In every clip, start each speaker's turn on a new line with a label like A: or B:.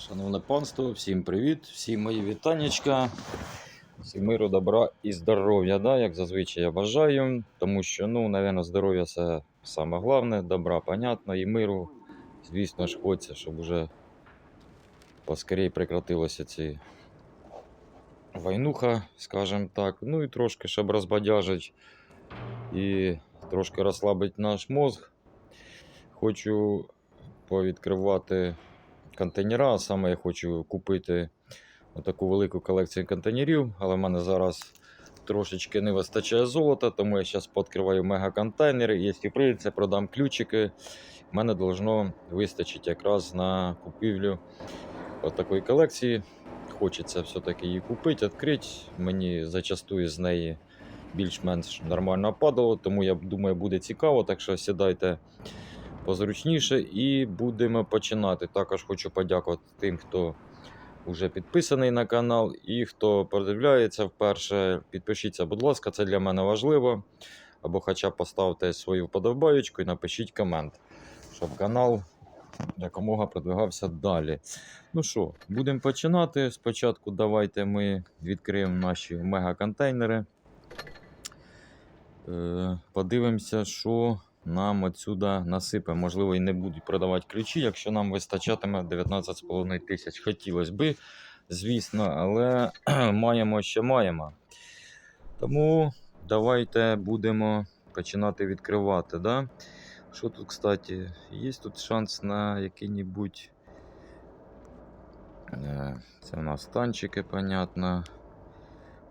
A: Шановне панство, всім привіт, всім мої вітаннячка, всім миру, добра і здоров'я, да, як зазвичай я бажаю, тому що, ну, напевно, здоров'я це саме головне, добра, понятно, і миру, звісно ж, хочеться, щоб уже поскорей прекратилося ці войнуха, скажімо так, ну і трошки, щоб розбадяжить і трошки розслабить наш мозг. Хочу повідкривати контейнера. а Саме я хочу купити таку велику колекцію контейнерів, але в мене зараз трошечки не вистачає золота, тому я зараз пооткриваю мегаконтейнери. Якщо прийдеться, продам ключики. В мене должно вистачити якраз на купівлю такої колекції. Хочеться все-таки її купити, відкрити. Мені зачастую з неї більш-менш нормально падало, тому я думаю, буде цікаво. Так що сідайте позручніше і будемо починати. Також хочу подякувати тим, хто вже підписаний на канал і хто продивляється вперше. Підпишіться, будь ласка, це для мене важливо. Або хоча б поставте свою вподобаєчку і напишіть комент, щоб канал якомога продвигався далі. Ну що, будемо починати. Спочатку давайте ми відкриємо наші мегаконтейнери. Е, Подивимося, що нам отсюда насипе. Можливо, і не будуть продавати ключі, якщо нам вистачатиме 19,5 тисяч. Хотілося би, звісно, але маємо, що маємо. Тому давайте будемо починати відкривати. Да? Що тут, кстати, є тут шанс на який-небудь. Е, Це у нас танчики, понятно.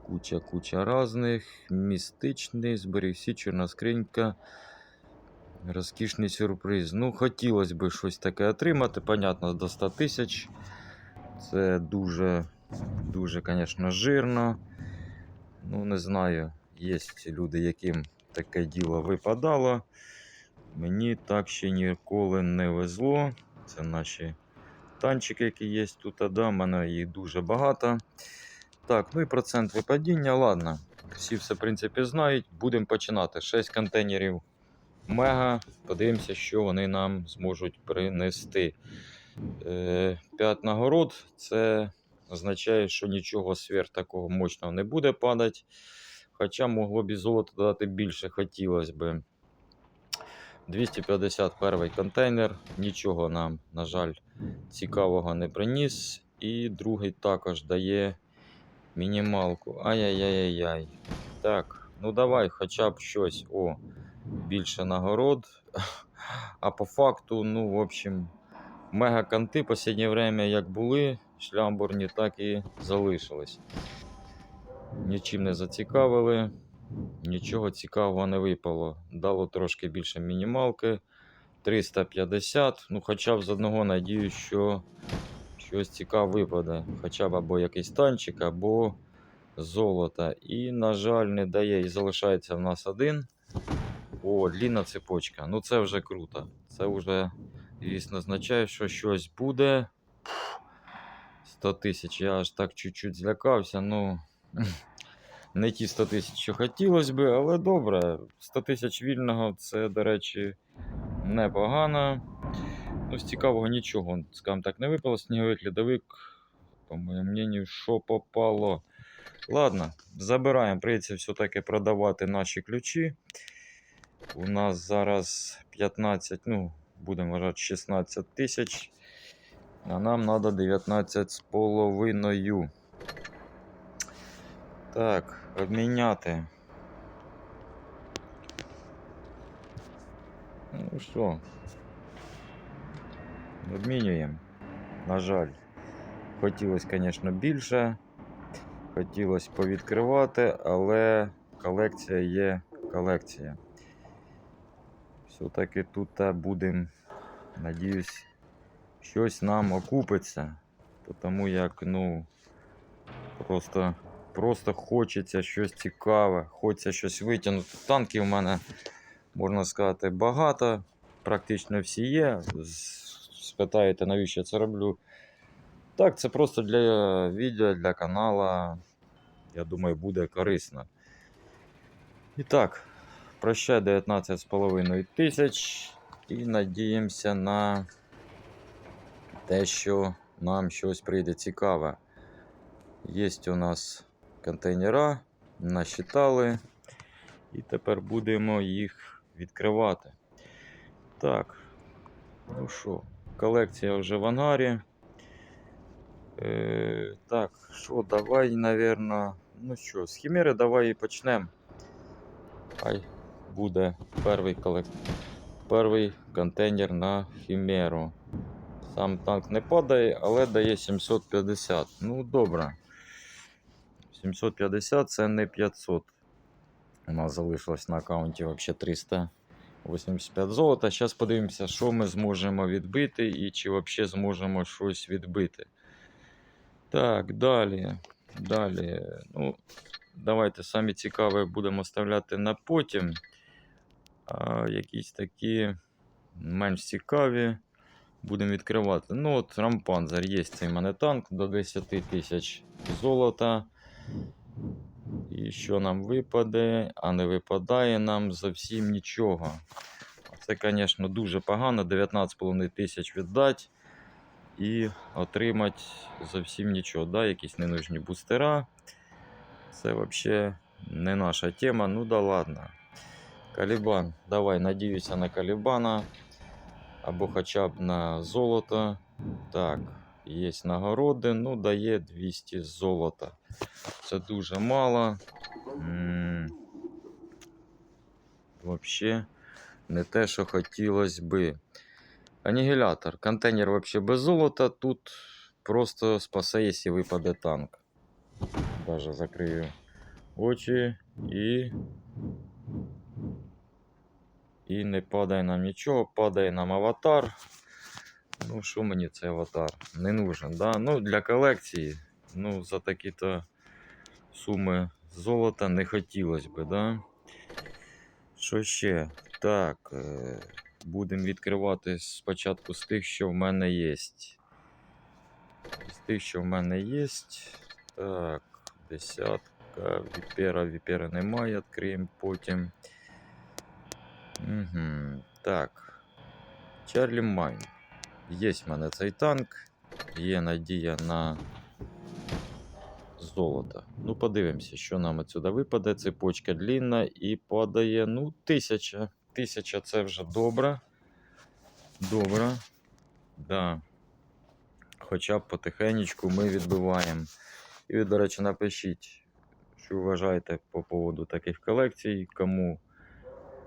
A: Куча-куча разних. Містичний, зберігся чорна скринька. Розкішний сюрприз. Ну, хотілося б щось таке отримати. Понятно, до 100 тисяч. Це дуже, дуже, звісно, жирно. Ну, не знаю, є люди, яким таке діло випадало. Мені так ще ніколи не везло. Це наші танчики, які є тут. А да, в мене їх дуже багато. Так, ну і процент випадіння, ладно. Всі все, в принципі, знають. Будемо починати. 6 контейнерів мега. Подивимося, що вони нам зможуть принести. 5 нагород це означає, що нічого сверх такого мощного не буде падати. Хоча могло б і золото дати більше, хотілося б. 251 контейнер. Нічого нам, на жаль, цікавого не приніс. І другий також дає мінімалку. Ай-яй-яй-яй. Так, ну давай хоча б щось. О, більше нагород. А по факту, ну, в общем, мегаканти в останнє время як були, шлямбурні, так і залишились. Нічим не зацікавили. Нічого цікавого не випало. Дало трошки більше мінімалки. 350. Ну, хоча б з одного надію, що щось цікаве випаде. Хоча б або якийсь танчик, або золото. І, на жаль, не дає. І залишається в нас один. О, длінна цепочка. Ну це вже круто. Це вже, звісно, означає, що щось буде. 100 тисяч. Я аж так чуть-чуть злякався. Ну, не ті 100 тисяч, що хотілося би, але добре. 100 тисяч вільного це, до речі, непогано. Ну, з цікавого нічого, скажімо так, не випало. Сніговик, льодовик, по моєму мнению, що попало. Ладно, забираємо. Прийдеться все-таки продавати наші ключі. У нас зараз 15, ну, будемо вважати 16 тисяч. А нам треба 19 з половиною. Так, обміняти. Ну що, обмінюємо. На жаль, хотілося, звісно, більше. Хотілося повідкривати, але колекція є колекція. Все-таки тут будемо, надіюсь, щось нам окупиться. Тому як, ну, просто, просто хочеться щось цікаве, хочеться щось витягнути. Танків у мене, можна сказати, багато. Практично всі є. Спитаєте, навіщо я це роблю? Так, це просто для відео, для канала. Я думаю, буде корисно. І так, прощай 19,5 тисяч. І надіємося на те, що нам щось прийде цікаве. Є у нас контейнера, насчитали. І тепер будемо їх відкривати. Так, ну що, колекція вже в ангарі. Е, так, що, давай, наверно. Ну що, з хімери давай і почнемо. Хай буде перший, колек... перший контейнер на хімеру. Сам танк не падає, але дає 750. Ну, добре. 750 це не 500. У нас залишилось на аккаунті взагалі 385 золота. Зараз подивимося, що ми зможемо відбити і чи взагалі зможемо щось відбити. Так, далі. Далі. Ну, давайте самі цікаве будемо оставляти на потім. Якісь такі менш цікаві будемо відкривати. Ну, от Рампанзер є цей мене танк до 10 тисяч золота. І що нам випаде, а не випадає нам зовсім нічого. Це, звісно, дуже погано. 19,5 тисяч віддати і отримати зовсім нічого. Да? Якісь ненужні бустера. Це взагалі не наша тема. Ну да ладно. Калібан. Давай, надіюся на Калібана. Або хоча б на золото. Так, є нагороди. Ну, дає 200 золота. Це дуже мало. Вообще не те, що хотілося би. Анігілятор. Контейнер вообще без золота. Тут просто спасе, якщо випаде танк. Даже закрию очі і. І не падає нам нічого, падає нам аватар. Ну, що мені цей аватар? Не нужен, да? Ну, для колекції. Ну, за такі-то суми золота не хотілося би, да? Що ще? Так. Е- будемо відкривати спочатку з тих, що в мене є. З тих, що в мене є. Так, десятка. Віпера, віпера немає, відкриємо потім. Угу. Так. Чарлі Майн. Є в мене цей танк. Є надія на золото. Ну, подивимося, що нам отсюда випаде. Цепочка длінна і падає, ну, тисяча. Тисяча це вже добре. Добре. Да. Хоча б потихенечку ми відбиваємо. І до речі, напишіть, що вважаєте по поводу таких колекцій, кому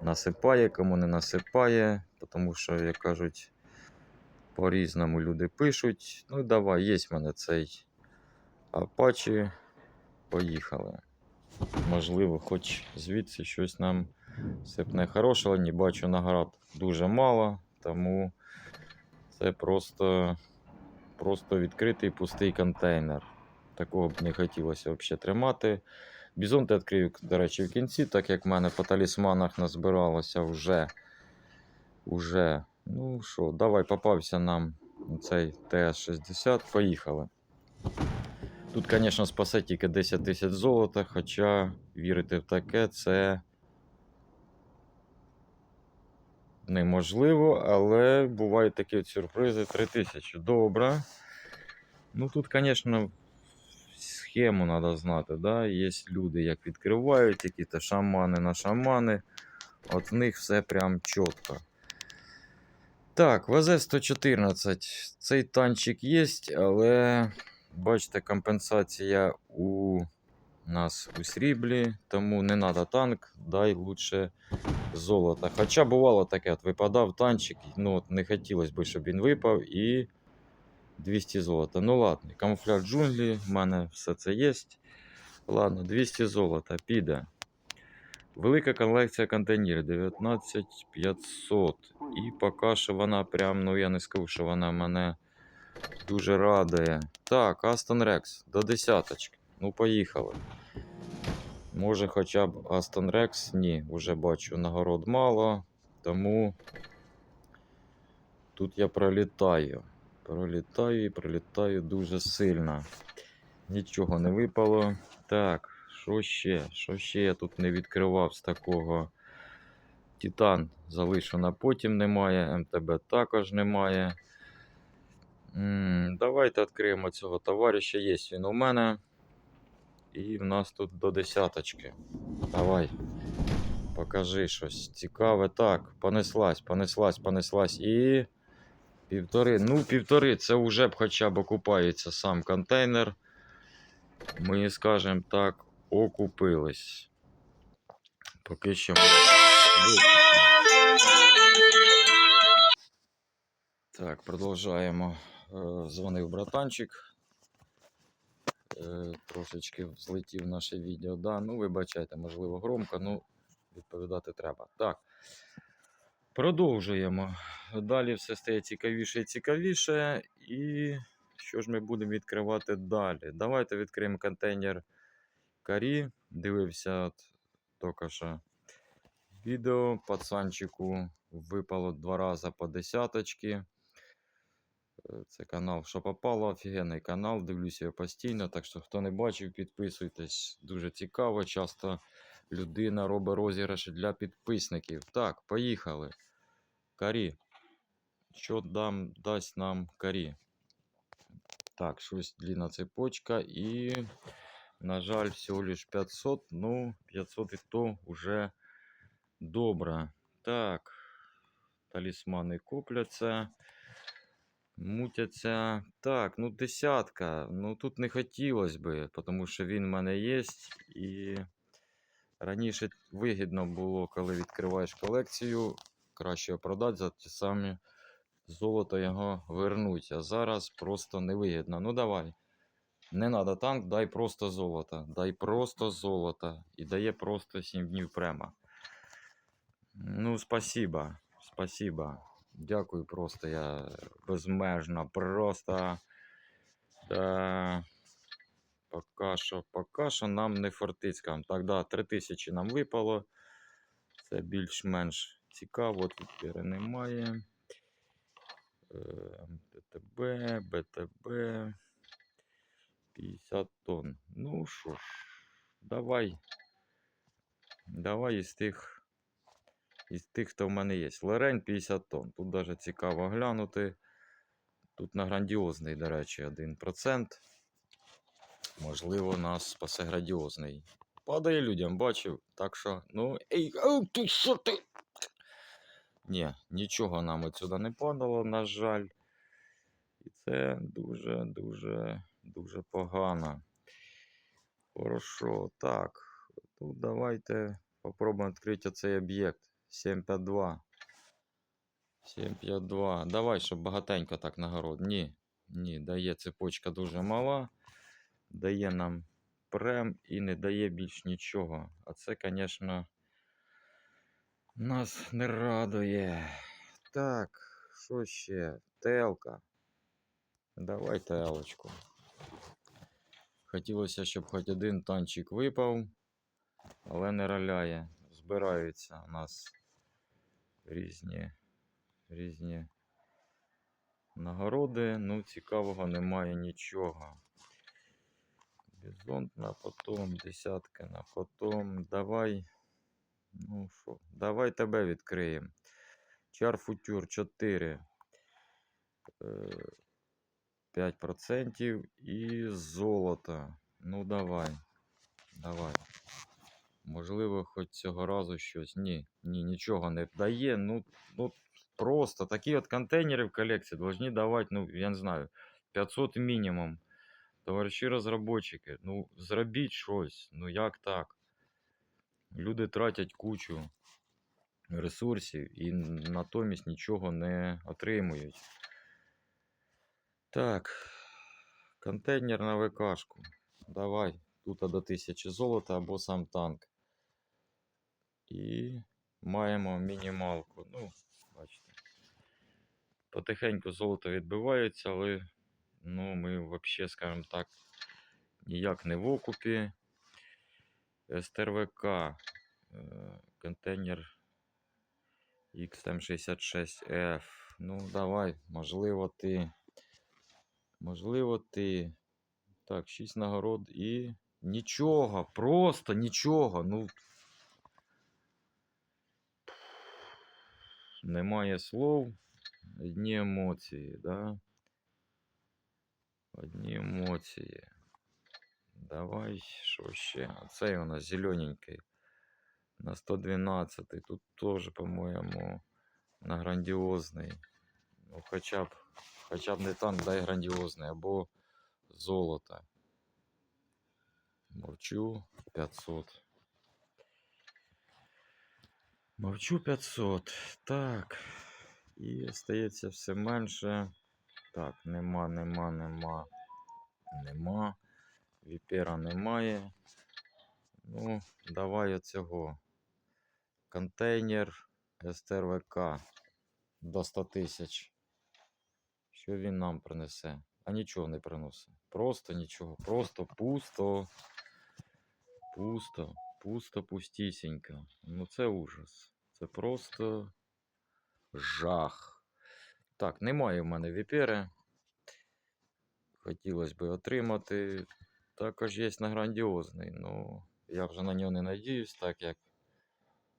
A: насипає, кому не насипає. Тому що, як кажуть, по-різному люди пишуть. Ну, давай, є в мене цей Apache. Поїхали. Можливо, хоч звідси щось нам сипне хороше, але не бачу наград дуже мало, тому це просто, просто відкритий пустий контейнер. Такого б не хотілося взагалі тримати. Бізон ти відкрию, до речі, в кінці, так як в мене по талісманах назбиралося вже. уже. Ну що, давай попався нам цей ТС-60. Поїхали. Тут, звісно, спасе тільки 10 тисяч золота, хоча вірити в таке це неможливо, але бувають такі сюрпризи 3 тисячі. Добре. Ну тут, звісно, схему треба знати. Да? Є люди, як відкривають, які-то шамани на шамани. От в них все прям чітко. Так, ВЗ-114. Цей танчик є, але бачите, компенсація у нас у сріблі, тому не треба танк, дай лучше золото. Хоча бувало таке, от випадав танчик, ну от не хотілося б, щоб він випав і 200 золота. Ну ладно, камуфляж джунглі, в мене все це є. Ладно, 200 золота, піде. Велика колекція контейнерів 19500. І поки що вона прям, ну я не скажу, що вона мене дуже радує. Так, Астон Рекс до десяточки. Ну, поїхали. Може, хоча б Астон Рекс? Ні, вже бачу нагород мало. Тому тут я пролітаю. Пролітаю і пролітаю дуже сильно. Нічого не випало. Так, що ще? Що ще я тут не відкривав з такого? Титан залишу на потім немає, МТБ також немає. М, Давайте відкриємо цього товариша. Є він у мене. І в нас тут до десяточки. Давай. Покажи щось цікаве. Так, понеслась, понеслась, понеслась. І. Півтори. Ну, півтори. Це вже б хоча б окупається сам контейнер. Ми, скажімо так, окупились. Поки що. Так, продовжаємо. Е, Дзвонив братанчик. Е, Трошечки злетів наше відео. Да, ну, вибачайте, можливо, громко, ну, відповідати треба. Так. Продовжуємо. Далі все стає цікавіше і цікавіше. І що ж ми будемо відкривати далі? Давайте відкриємо контейнер Карі. Дивився от, тільки відео. Пацанчику випало два рази по десяточки. Е, Це канал Що попало, офігенний канал. Дивлюся його постійно. Так що, хто не бачив, підписуйтесь. Дуже цікаво. Часто людина робить розіграші для підписників. Так, поїхали. Карі. Що дам, дасть нам карі? Так, щось длинна цепочка і, на жаль, всього лиш 500. Ну, 500 і то вже добре. Так, талісмани купляться, мутяться. Так, ну десятка. Ну тут не хотілося би, тому що він в мене є. І раніше вигідно було, коли відкриваєш колекцію, краще продати за ті самі золото його вернуть. А зараз просто невигідно. Ну давай. Не надо танк, дай просто золото. Дай просто золото. І дає просто 7 днів према. Ну, спасибо. Спасибо. Дякую просто. Я безмежно. Просто. Да. Пока що, пока що нам не фортицька. Так, да, 3000 нам випало. Це більш-менш цікаво. Тут немає. Е, БТБ, БТБ. 50 тонн. Ну що ж, давай. Давай із тих, із тих, хто в мене є. Лорень 50 тонн. Тут даже цікаво глянути. Тут на грандіозний, до речі, 1%. Можливо, нас спасе грандіозний. Падає людям, бачив. Так що, ну, ей, ау, ти що ти? Ні, нічого нам отсюди не падало, на жаль. І це дуже, дуже, погано. Хорошо, так. Тут давайте попробуємо відкрити цей об'єкт. 752. 752. Давай, щоб багатенько так нагород. Ні. Ні, дає цепочка дуже мала. Дає нам прем і не дає більш нічого. А це, звісно, нас не радує. Так, що ще? Телка. Давай телочку. Хотілося, щоб хоч один танчик випав, але не роляє. Збираються у нас різні, різні нагороди. Ну, цікавого немає нічого. Бізонт на потом, десятка на потом. Давай. Ну що, давай тебе відкриємо. Чар футюр 4. Е, 5% і золото. Ну давай. Давай. Можливо, хоч цього разу щось. Ні, ні, нічого не дає. Ну, ну просто такі от контейнери в колекції повинні давати, ну, я не знаю, 500 мінімум. Товариші розробники, ну зробіть щось. Ну як так? Люди тратять кучу ресурсів і натомість нічого не отримують. Так, контейнер на ВКшку. Давай. Тут до 1000 золота або сам танк. І маємо мінімалку. Ну, бачите. Потихеньку золото відбивається, але ну, ми взагалі, скажімо так, ніяк не в окупі. СТРВК. е, Контейнер XM66F. Ну, давай, можливо, ти. Можливо, ти. Так, 6 нагород і. Нічого, просто нічого. Ну. Немає слов, одні емоції, да? Одні емоції. Давай, що ще? Оцей у нас зелененький. На 112. Тут теж, по-моєму, на грандіозний. Ну, хоча б, хоча б не танк, дай грандіозний, або золото. Мовчу 500. Мовчу 500. Так. І стається все менше. Так, нема, нема, нема. Нема. Віпера немає. Ну, давай оцього. Контейнер СТРВК до 100 тисяч. Що він нам принесе? А нічого не приносить. Просто нічого. Просто пусто. Пусто. Пусто, пустісінько. Ну це ужас. Це просто жах. Так, немає в мене віпери. Хотілося б отримати. Також є на грандіозний. Ну, я вже на нього не надіюсь, так як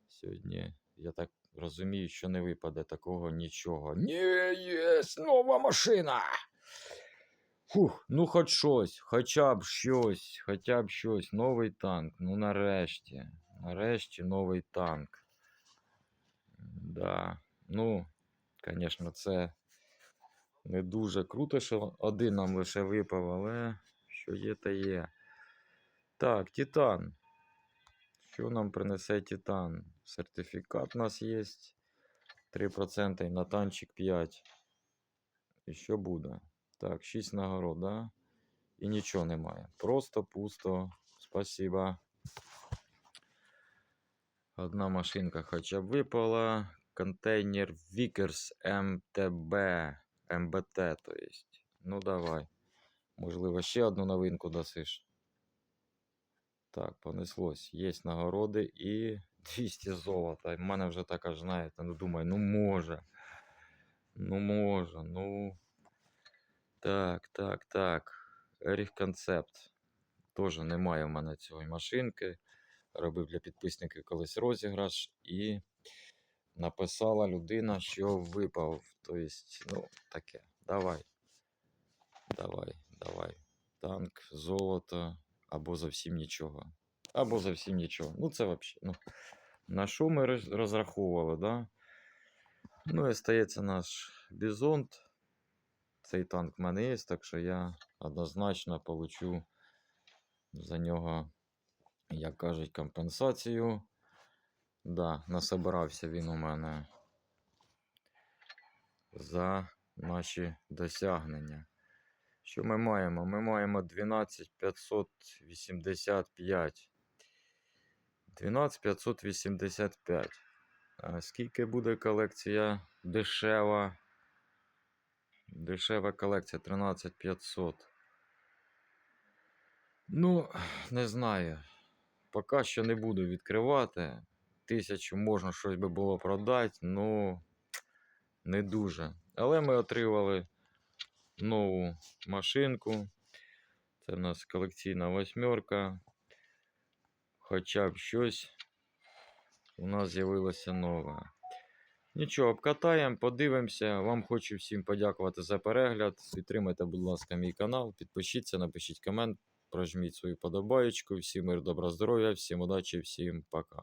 A: сьогодні, я так розумію, що не випаде такого нічого. Ні, є нова машина. Фух, ну хоч щось, хоча б щось, хоча б щось. Новий танк. Ну нарешті. Нарешті новий танк. Да. Ну, звісно, це не дуже круто, що один нам лише випав, але що є, та є. Так, Титан. Що нам принесе Титан? Сертифікат у нас є. 3% і на танчик 5. І що буде? Так, 6 нагород, да? І нічого немає. Просто пусто. Спасибо. Одна машинка хоча б випала. Контейнер Vickers MTB. МБТ, то есть. Ну давай. Можливо, ще одну новинку дасиш. Так, понеслось. Є нагороди і 200 золота. В мене вже так аж, знаєте, ну думаю, ну може. Ну може, ну. Так, так, так. Еріх концепт. Теж немає в мене цієї машинки. Робив для підписників колись розіграш і написала людина, що випав. Тобто, ну, таке. Давай. Давай, давай. Танк, золото, або зовсім нічого. Або зовсім нічого. Ну, це взагалі. Ну, на що ми розраховували, да? Ну і стається наш бізонт. Цей танк в мене є, так що я однозначно получу за нього, як кажуть, компенсацію. Да, насобирався він у мене за наші досягнення. Що ми маємо? Ми маємо 12585. 12585. А скільки буде колекція дешева? Дешева колекція 13500. Ну, не знаю. Поки що не буду відкривати. Тисячу можна щось би було продати, ну не дуже. Але ми отримали нову машинку. Це в нас колекційна восьмерка. Хоча б щось у нас з'явилося нове. Нічого, обкатаємо, подивимося. Вам хочу всім подякувати за перегляд. Підтримайте, будь ласка, мій канал. Підпишіться, напишіть комент, прожміть свою подобаєчку. Всім мир, добра здоров'я, всім удачі, всім пока.